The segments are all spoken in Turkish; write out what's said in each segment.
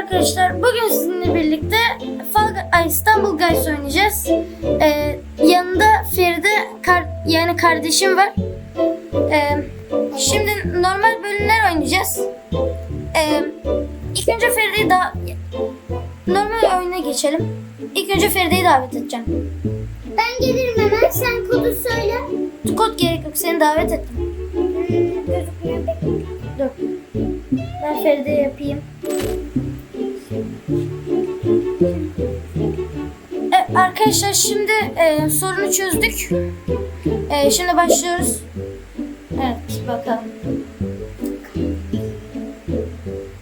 arkadaşlar. Bugün sizinle birlikte Fall Ay, İstanbul Guys oynayacağız. Ee, yanında Feride kar, yani kardeşim var. Ee, şimdi normal bölümler oynayacağız. Ee, ilk önce Feride'yi da normal oyuna geçelim. İlk önce Feride'yi davet edeceğim. Ben gelirim hemen. Sen kodu söyle. Kod gerek yok. Seni davet ettim. Hmm, gözükmüyor pek. Dur. Ben Feride'ye yapayım. E, arkadaşlar şimdi e, sorunu çözdük. E, şimdi başlıyoruz. Evet bakalım.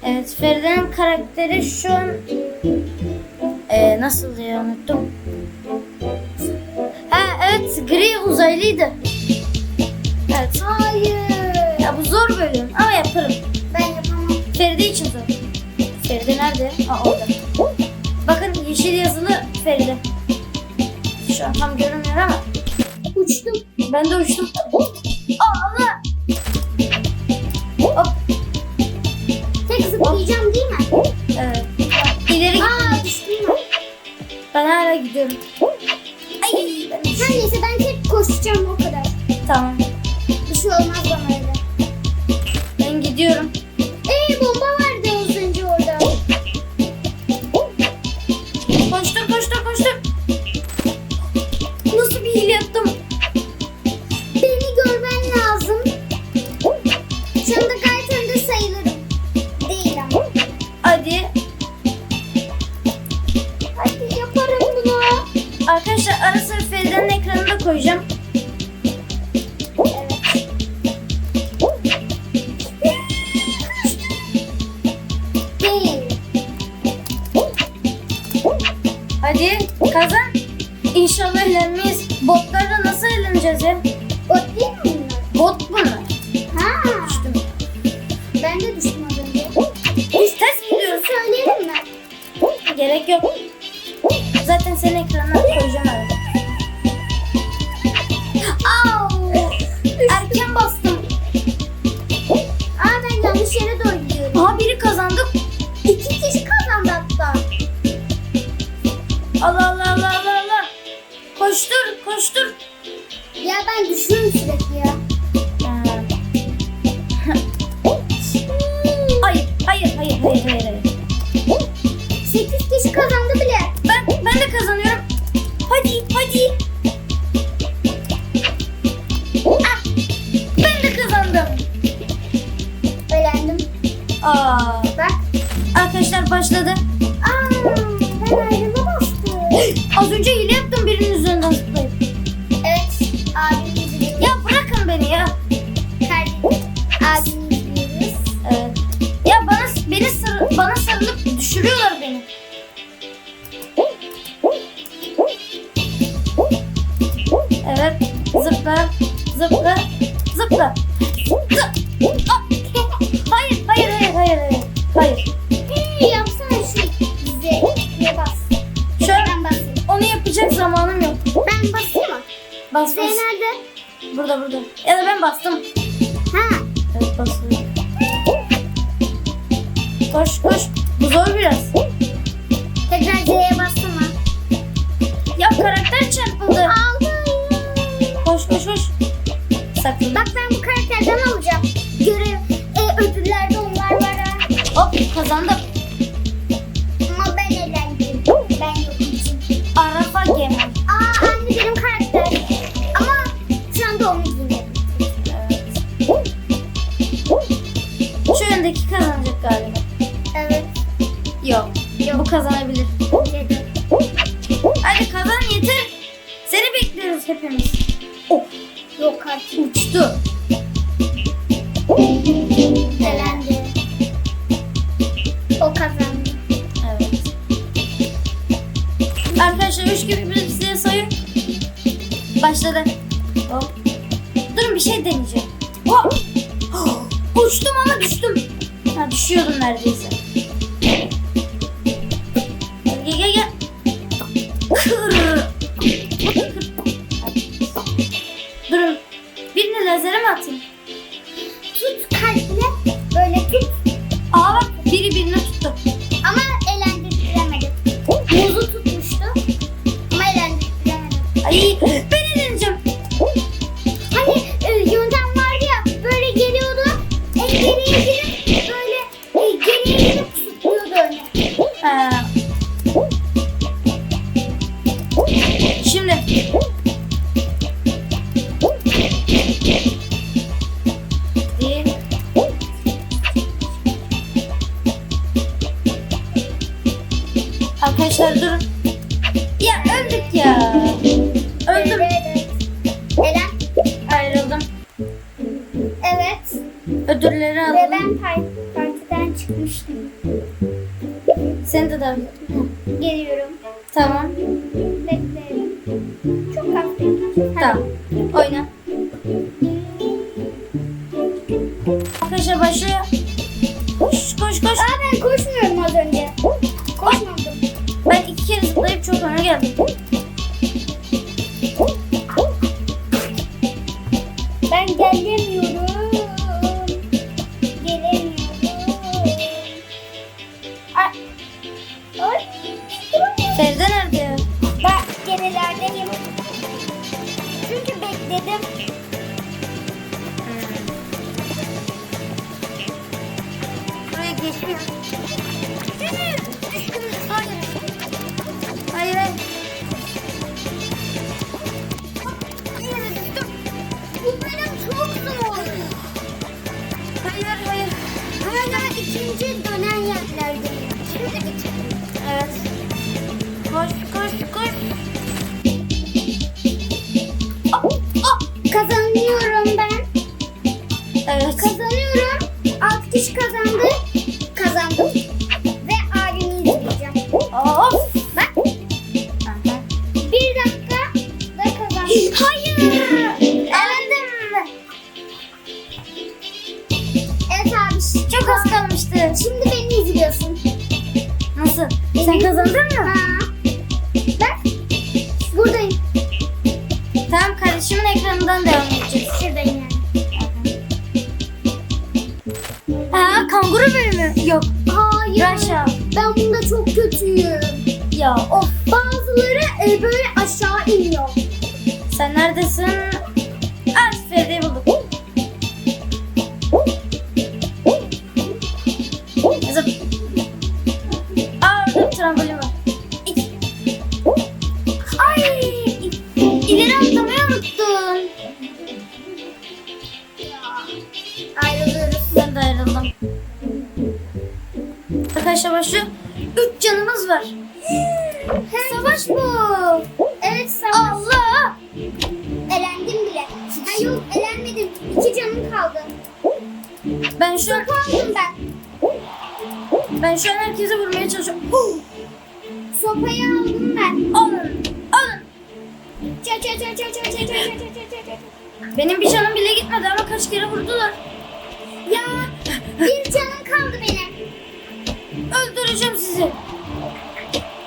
Evet Feride'nin karakteri şu an e, nasıl diye unuttum. Ha evet gri uzaylıydı. Evet. Hayır. Ya bu zor bölüm ama yaparım. Ben yapamam. Feride için zor. Feride nerede? Ha orada. Bakın yeşil yazılı Feride. Şu an tam görünmüyor ama. Uçtum. Ben de uçtum. Allah! Hop. Tek zıplayacağım değil mi? Evet. İleri. Aa düştüm ben. Hala gidiyorum. Ay ben. Her neyse ben tek koşacağım o kadar. Tamam. Koyacağım. Hadi kazan. İnşallah eğlenmeyiz. Botlarla nasıl eğleneceğiz ya? Bot değil mi bunlar? Bot bunlar. Ha. Düştüm. Ben de düştüm az önce. Biz ters gidiyoruz. Söyleyelim mi? Gerek yok. Zaten senin ekranına koyacağım arada. Koştur. Ya ben düşüyorum sürekli ya. Hayır hayır hayır hayır hayır. hayır. Burada burada. Ya da ben bastım. Ha. Evet basıyorum. Koş koş. Bu zor biraz. Tekrar C'ye bastım ha. Ya karakter çarpıldı. Aldım. Koş koş koş. Sakın. Bak ben bu karakterden alacağım. Görev, e, ödüllerde onlar var ha. Hop kazandım. Başladı. Hop. Durun bir şey deneyeceğim. Hop. Uçtum ama düştüm. Ha düşüyordum neredeyse. Seni de davet Geliyorum. Tamam. Bekleyelim. Çok hafifim. Tamam. Oyna. Arkadaşlar başlıyor. Koş koş koş. Aa ben koşmuyorum az önce. Koşmadım. Ben iki kere zıplayıp çok öne geldim. Bekledim. Buraya geçmiyor. Hayır. Hayır. Bu benim çok zor. Hayır hayır. Hala ikinci Hayır. Raşa. Ben bunda çok kötüyüm. Ya of. Bazıları e, böyle aşağı iniyor. Sen neredesin? Başlıyor. Üç canımız var. Savaş bu. Evet savaş. Allah! Elendim bile. Ha yok elenmedim. İki canım kaldı. Ben şu an, Sopa ben. ben şu an herkese vurmaya çalışıyorum. Huh! Sopayı aldım ben. Alın! Alın! Ça ça ça ça ça ça ça ça ça ça. Benim bir canım bile gitmedi ama kaç kere vurdular. Ya bir canım kaldı benim. Öldüreceğim sizi.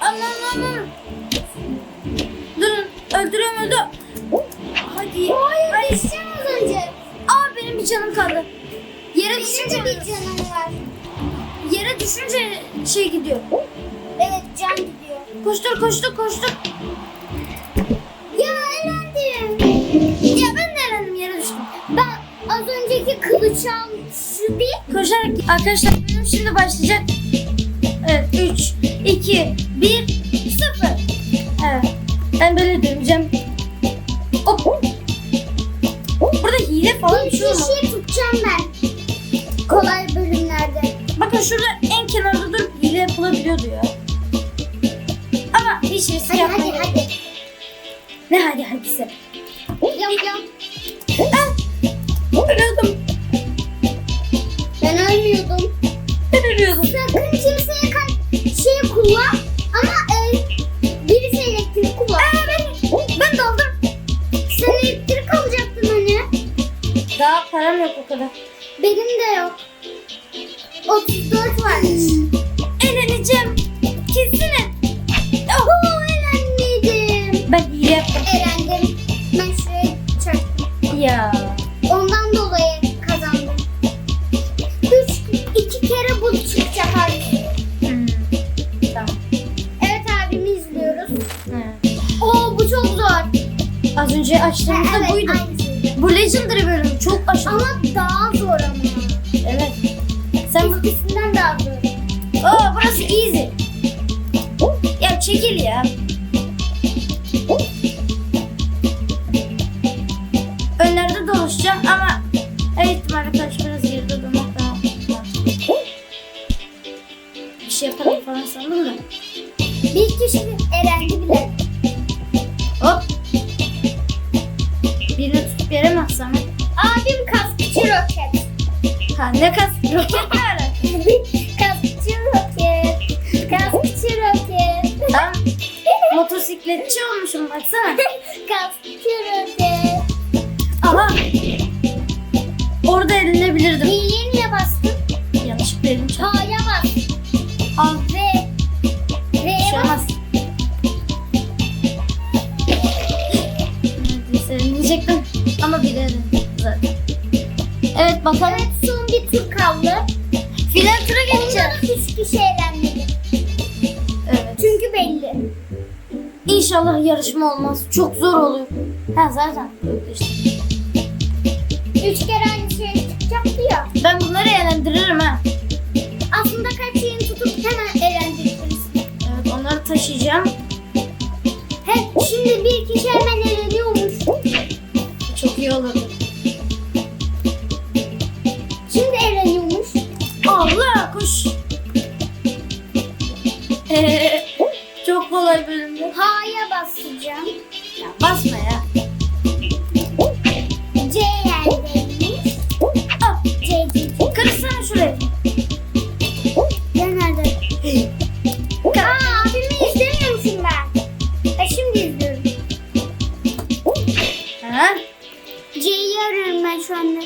Aman aman. Durun. Öldürüyorum öldü. Hadi. Hayır düşeceğim az önce. Aa benim bir canım kaldı. Yere Benim düşünce de bir canım var. yere düşünce şey gidiyor. Evet can gidiyor. Koştur koştur koştur. Ya elendim. Ya ben de elendim yere düştüm. Ben az önceki kılıç al şu bir. Koşarak arkadaşlar benim şimdi başlayacak. Evet 3 2 1 0. Evet. Ben böyle döneceğim. Hop. Burada hile falan bir Bir şey olmalı. kişiyi tutacağım ben. Kolay bölümlerde. Bakın şurada en kenarda durup hile yapılabiliyordu ya. Ama hiç risk Hadi yapmayın. hadi hadi. Ne hadi hadise. Yok o kadar. Benim de yok. 34 varmış. Eleneceğim. Kesin. Oh. Oo elenmedim. Ben hile yaptım. Elendim. Ben şuraya çarptım. Ya. Ondan dolayı kazandım. Üç, iki kere bu çıkacak abi. Hmm. Tamam. Evet abimi izliyoruz. Evet. Oo bu çok zor. Az önce Ha, açtığımızda evet buydu. aynısıydı. Bu Legendary bölüm çok aşırı. Ama Dolaşacağım ama her ihtimalle karşı biraz geride durmak daha. Bir şey yaparım falan sandım da. Bir kişi elendi bile. Hop. Birini tutup yere mi atsam? Abim kaskçı roket. Ha ne kas? Roket ne ara? kaskçı roket. Kaskçı roket. Tamam. Motosikletçi olmuşum baksana. kaskçı roket. Aha. Orada elinebilirdim. İyiye niye bastın? Yanlışlıkla elim çarptı. Ha'ya bas. Al. V. Şey V'ye bas. olmaz. Neredeyse elinecektim. Ama elinde zaten. Evet bakalım. Evet son bir tur kaldı. Filan tura geçeceğiz. da hiç kişi eğlenmedi. Evet. Çünkü belli. İnşallah yarışma olmaz. Çok zor oluyor. Ha zaten. Üç kere şey ya. Ben bunları eğlendiririm ha. Aslında kaç şeyini tutup hemen eğlendirebiliriz. Evet onları taşıyacağım. Hem şimdi bir kişi hemen eğleniyormuş. Çok iyi olurdu. Ha? C'yi arıyorum ben şu anda.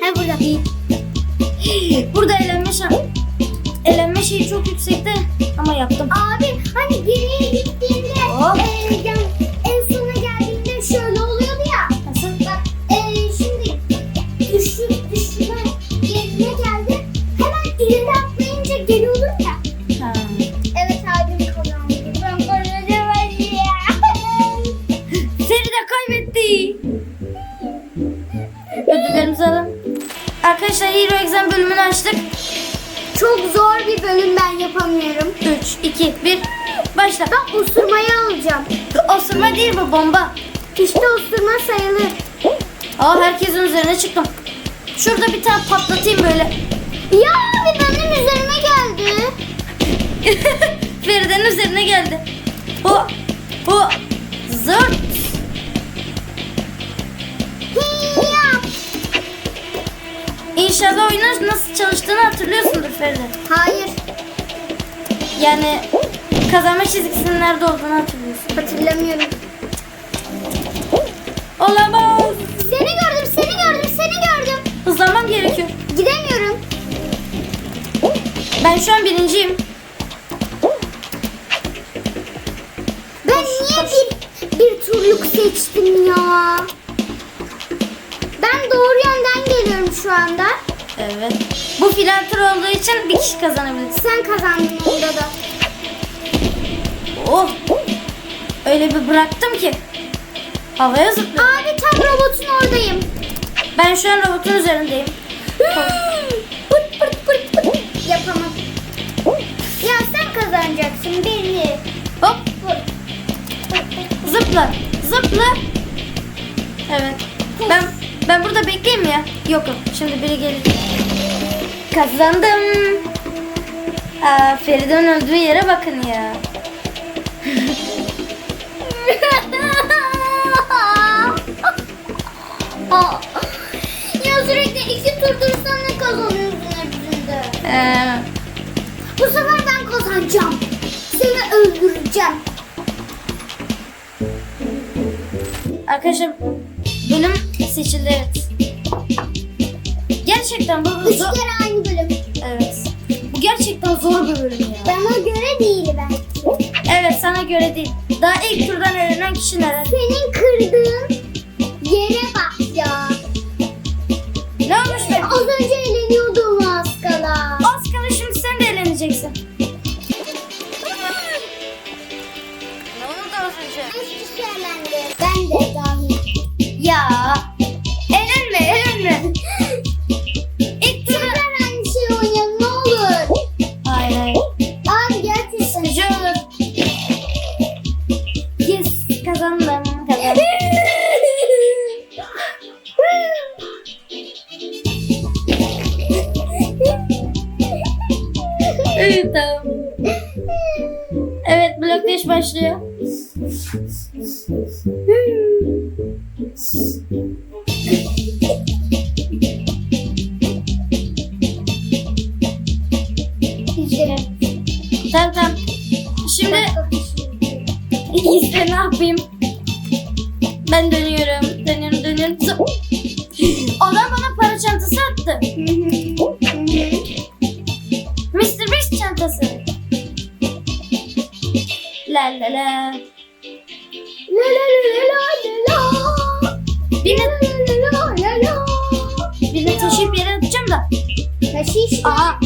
Ha burada. Burada eğlenme şan. Eğlenme şeyi çok yüksekte ama yaptım. Abi hani geriye gittiğinde Hop. e, Arkadaşlar Hero Exam bölümünü açtık. Çok zor bir bölüm ben yapamıyorum. 3, 2, 1. Başla. Ben osurmayı alacağım. Osurma değil bu bomba. İşte osurma sayılır. Aa herkesin üzerine çıktım. Şurada bir tane patlatayım böyle. Ya abi benim üzerime geldi. Feride'nin üzerine geldi. Ho, ho, zırt. İnşallah oyunun nasıl çalıştığını hatırlıyorsundur Feride. Hayır. Yani kazanma çizgisinin nerede olduğunu hatırlıyorsun. Hatırlamıyorum. Olamaz. Seni gördüm, seni gördüm, seni gördüm. Hızlanmam gerekiyor. Gidemiyorum. Ben şu an birinciyim. Ben niye bir, bir turluk seçtim ya? Ben doğru yönden geliyorum şu anda. Evet. Bu filantro olduğu için bir kişi kazanabilir. Sen kazandın onda da. Oh. Öyle bir bıraktım ki. Havaya zıpladım. Abi tam robotun oradayım. Ben şu an robotun üzerindeyim. pırt pırt pırt pırt. Yapamadım. Ya sen kazanacaksın belli. Hop. Pırt, pırt, pırt. Zıpla. Zıpla. Evet. Ben ben burada bekleyeyim mi ya? Yok yok. Şimdi biri gelir. Kazandım. Aa, Feride'nin öldüğü yere bakın ya. Ya sürekli iki tur dursan ne kazanıyorsun hepsinde? Ee, Bu sefer ben kazanacağım. Seni öldüreceğim. arkadaşlar bölüm seçildi evet. Gerçekten bu Üç zor. kere aynı bölüm. Evet. Bu gerçekten zor bir bölüm ya. Bana göre değil belki. Evet sana göre değil. Daha ilk turdan elenen kişi neler? Senin kırdığın yere bak ya. ya. Elenme elenme. İlk tur hemen şey oynayalım ne olur. Hayır hayır. Abi gerçekten. Jur. Yes kazandım kazandım. evet tamam. Evet blok 5 başlıyor. Ah!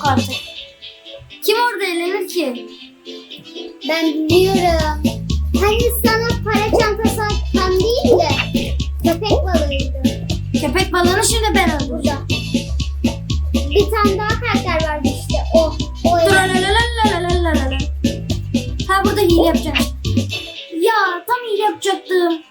yok artık. Kim orada eğlenir ki? Ben biliyorum. Hani sana para çantası attan değil de köpek balığıydı. Köpek balığını şimdi ben aldım. Burada. Bir tane daha karakter vardı işte o. o Dur la la la la la la la. Ha burada hile yapacağım. Ya tam hile yapacaktım.